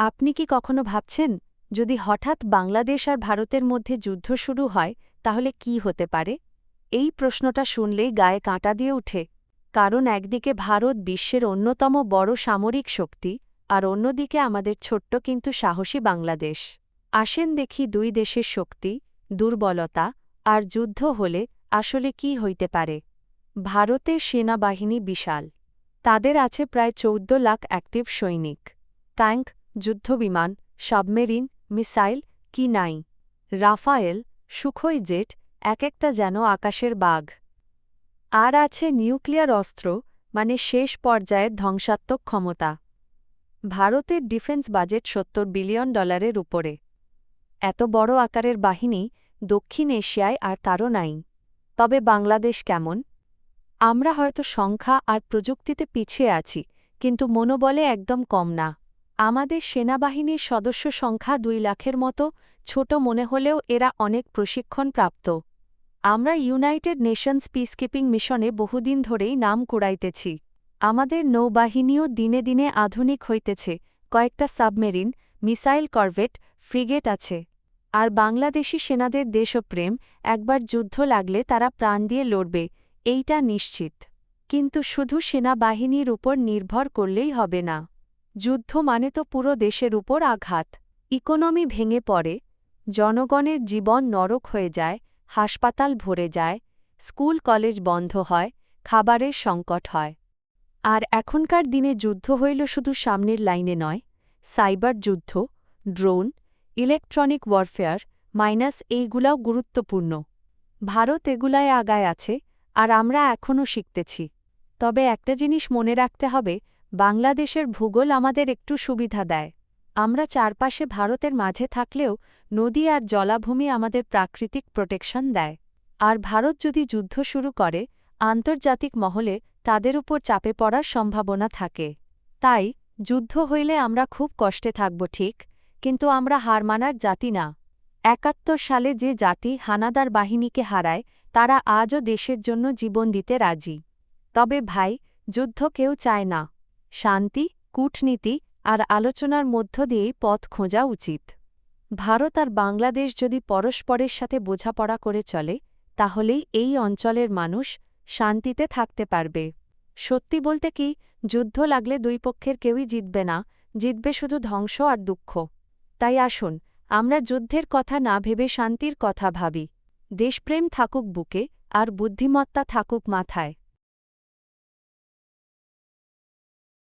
আপনি কি কখনো ভাবছেন, যদি হঠাৎ বাংলাদেশ আর ভারতের মধ্যে যুদ্ধ শুরু হয়, তাহলে কি হতে পারে? এই প্রশ্নটা শুনলেই গায়ে কাঁটা দিয়ে উঠে কারণ একদিকে ভারত বিশ্বের অন্যতম বড় সামরিক শক্তি, আর অন্যদিকে আমাদের ছোট্ট কিন্তু সাহসী বাংলাদেশ। আসেন দেখি দুই দেশের শক্তি, দুর্বলতা আর যুদ্ধ হলে আসলে কি হইতে পারে। ভারতের সেনাবাহিনী বিশাল। তাদের আছে প্রায় চৌদ্দ লাখ অ্যাক্টিভ সৈনিক। ট্যাঙ্ক যুদ্ধবিমান, সাবমেরিন, মিসাইল, কি নাই। রাফায়েল, সুখই জেট এক একটা যেন আকাশের বাঘ। আর আছে নিউক্লিয়ার অস্ত্র মানে শেষ পর্যায়ের ধ্বংসাত্মক ক্ষমতা। ভারতের ডিফেন্স বাজেট সত্তর বিলিয়ন ডলারের উপরে। এত বড় আকারের বাহিনী দক্ষিণ এশিয়ায় আর তারও নাই। তবে বাংলাদেশ কেমন? আমরা হয়তো সংখ্যা আর প্রযুক্তিতে পিছিয়ে আছি, কিন্তু মনোবলে একদম কম না। আমাদের সেনাবাহিনীর সদস্য সংখ্যা দুই লাখের মতো, ছোট মনে হলেও এরা অনেক প্রশিক্ষণ প্রাপ্ত আমরা ইউনাইটেড নেশনস পিসকিপিং মিশনে বহুদিন ধরেই নাম কুড়াইতেছি। আমাদের নৌবাহিনীও দিনে দিনে আধুনিক হইতেছে, কয়েকটা সাবমেরিন, মিসাইল করভেট, ফ্রিগেট আছে। আর বাংলাদেশি সেনাদের দেশপ্রেম, একবার যুদ্ধ লাগলে তারা প্রাণ দিয়ে লড়বে, এইটা নিশ্চিত। কিন্তু শুধু সেনাবাহিনীর উপর নির্ভর করলেই হবে না। যুদ্ধ মানে তো পুরো দেশের উপর আঘাত। ইকোনমি ভেঙে পড়ে, জনগণের জীবন নরক হয়ে যায়, হাসপাতাল ভরে যায়, স্কুল কলেজ বন্ধ হয়, খাবারের সংকট হয়। আর এখনকার দিনে যুদ্ধ হইল শুধু সামনের লাইনে নয়, সাইবার যুদ্ধ, ড্রোন, ইলেকট্রনিক ওয়ারফেয়ার মাইনাস এইগুলাও গুরুত্বপূর্ণ। ভারত এগুলায় আগায় আছে, আর আমরা এখনও শিখতেছি। তবে একটা জিনিস মনে রাখতে হবে বাংলাদেশের ভূগোল আমাদের একটু সুবিধা দেয়। আমরা চারপাশে ভারতের মাঝে থাকলেও নদী আর জলাভূমি আমাদের প্রাকৃতিক প্রোটেকশন দেয়। আর ভারত যদি যুদ্ধ শুরু করে, আন্তর্জাতিক মহলে তাদের উপর চাপে পড়ার সম্ভাবনা থাকে। তাই, যুদ্ধ হইলে আমরা খুব কষ্টে থাকব ঠিক, কিন্তু আমরা হার মানার জাতি না। একাত্তর সালে যে জাতি হানাদার বাহিনীকে হারায়, তারা আজও দেশের জন্য জীবন দিতে রাজি। তবে ভাই, যুদ্ধ কেউ চায় না। শান্তি, কূটনীতি আর আলোচনার মধ্য দিয়েই পথ খোঁজা উচিত। ভারত আর বাংলাদেশ যদি পরস্পরের সাথে বোঝাপড়া করে চলে, তাহলেই এই অঞ্চলের মানুষ শান্তিতে থাকতে পারবে। সত্যি বলতে কি, যুদ্ধ লাগলে দুই পক্ষের কেউই জিতবে না, জিতবে শুধু ধ্বংস আর দুঃখ। তাই আসুন, আমরা যুদ্ধের কথা না ভেবে শান্তির কথা ভাবি। দেশপ্রেম থাকুক বুকে, আর বুদ্ধিমত্তা থাকুক মাথায়।